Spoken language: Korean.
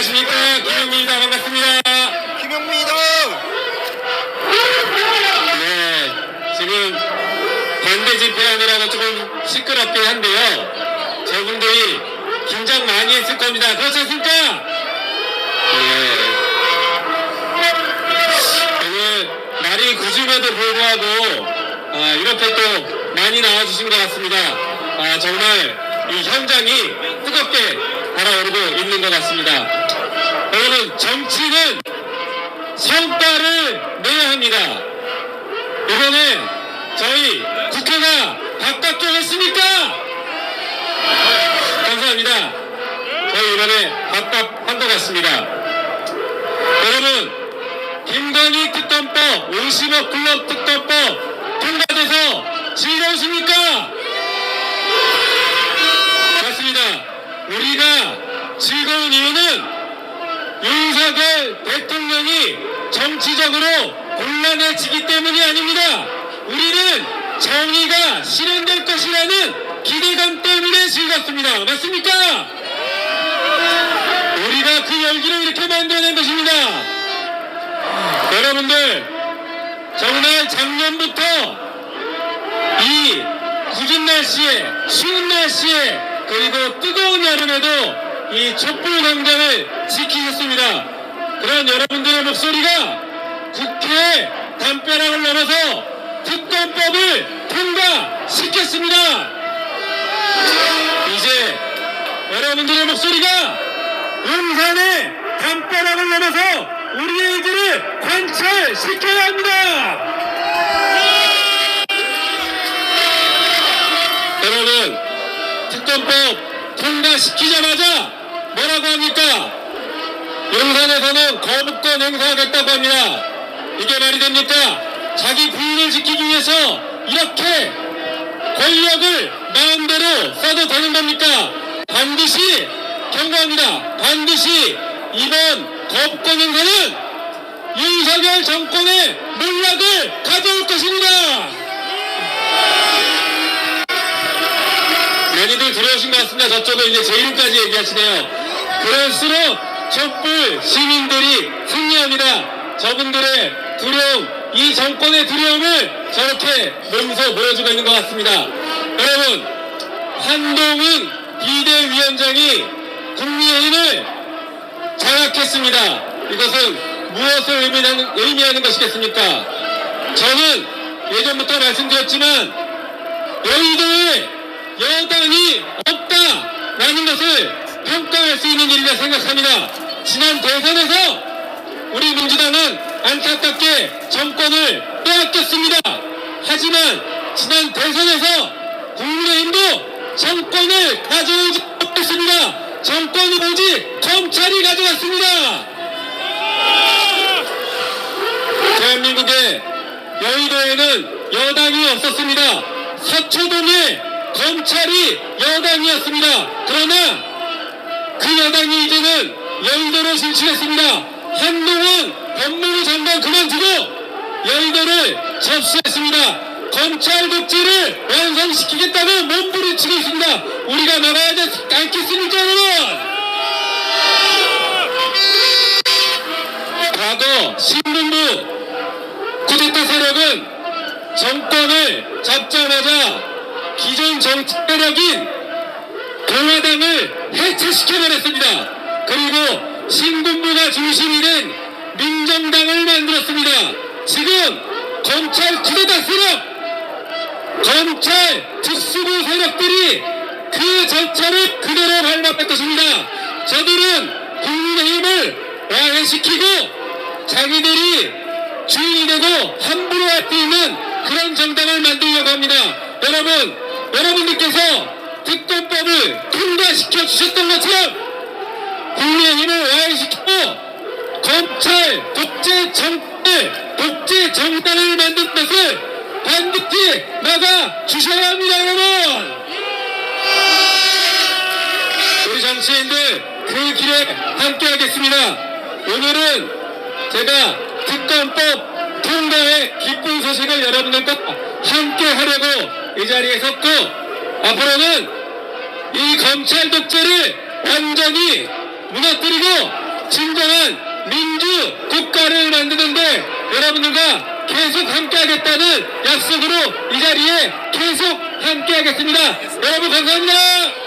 안녕하십니까. 김영민입니다. 반갑습니다. 김영민이다. 네. 지금 반대 집회하느라고 조금 시끄럽긴 한데요. 저분들이 긴장 많이 했을 겁니다. 그렇지 않습니까? 네. 오늘 날이 구심에도 불구하고 아, 이렇게 또 많이 나와주신 것 같습니다. 아, 정말 이 현장이 뜨겁게 달아오르고 있는 것 같습니다 여러분 정치는 성과를 내야 합니다. 이번에 저희 국회가 바깥쪽 했습니까? 감사합니다. 저희 이번에 바깥 한 것 같습니다. 여러분, 김건희 특검법, 50억 클럽 특검법 통과돼서 즐거우십니까? 맞습니다. 우리가 즐거운 이유는 윤석열 대통령이 정치적으로 곤란해지기 때문이 아닙니다. 우리는 정의가 실현될 것이라는 기대감 때문에 즐겁습니다. 맞습니까? 우리가 그 열기를 이렇게 만들어낸 것입니다. 여러분들, 정말 작년부터 이 굳은 날씨에, 추운 날씨에, 그리고 뜨거운 여름에도 이 촛불 광장을 지키셨습니다. 그런 여러분들의 목소리가 국회의 담벼락을 넘어서 특검법을 통과시켰습니다. 이제 여러분들의 목소리가 용산의 담벼락을 넘어서 우리의 의지를 관철시켜야 합니다. 여러분, 특검법 통과시키자마자 뭐라고 합니까? 용산에서는 거부권 행사하겠다고 합니다. 이게 말이 됩니까? 자기 부인을 지키기 위해서 이렇게 권력을 마음대로 써도 되는 겁니까? 반드시 경고합니다. 반드시 이번 거부권 행사는 윤석열 정권의 몰락을 가져올 것입니다. 많이들 들어오신 것 같습니다. 저쪽은 이제 제 이름까지 얘기하시네요. 그럴수록 촛불 시민들이 승리합니다. 저분들의 두려움, 이 정권의 두려움을 저렇게 몸소 보여주고 있는 것 같습니다. 여러분, 한동훈 비대위원장이 국민의힘을 장악했습니다. 이것은 무엇을 의미하는, 의미하는 것이겠습니까? 저는 예전부터 말씀드렸지만 여의도에 여당이 평가할 수 있는 일이라 생각합니다. 지난 대선에서 우리 민주당은 안타깝게 정권을 빼앗겼습니다. 하지만 지난 대선에서 국민의힘도 정권을 가져오지 못했습니다. 정권이 오직 검찰이 가져갔습니다. 대한민국의 여의도에는 여당이 없었습니다. 서초동에 검찰이 여당이었습니다. 그러나 그 여당이 이제는 여의도로 진출했습니다. 한동훈 법무부 장관 그만두고 여의도를 접수했습니다. 검찰 독재를 완성시키겠다고 몸부림치고 있습니다. 우리가 막아야 되지 않겠습니까, 여러분? 과거 신문부 쿠데타 세력은 정권을 잡자마자 기존 정치 세력인 공화당을 해체시켜버렸습니다. 그리고 신군부가 중심이 된 민정당을 만들었습니다. 지금 검찰 쿠데타 세력, 검찰 특수부 세력들이 그 절차를 그대로 밟았을 것입니다. 저들은 국민의힘을 와해시키고 자기들이 주인이 되고 함부로 할수 있는 그런 정당을 만들려고 합니다. 여러분, 여러분들께서 특검법을 통과시켜 주셨던 것처럼 국민의힘을 와해시키고 검찰 독재 정권을 독재 정당을 만든 것을 반드시 막아 주셔야 합니다, 여러분. 우리 정치인들 그 길에 함께하겠습니다. 오늘은 제가 특검법 통과의 기쁜 소식을 여러분들과 함께 하려고 이 자리에 섰고 앞으로는 이 검찰 독재를 완전히 무너뜨리고 진정한 민주 국가를 만드는데 여러분들과 계속 함께하겠다는 약속으로 이 자리에 계속 함께하겠습니다. 여러분 감사합니다.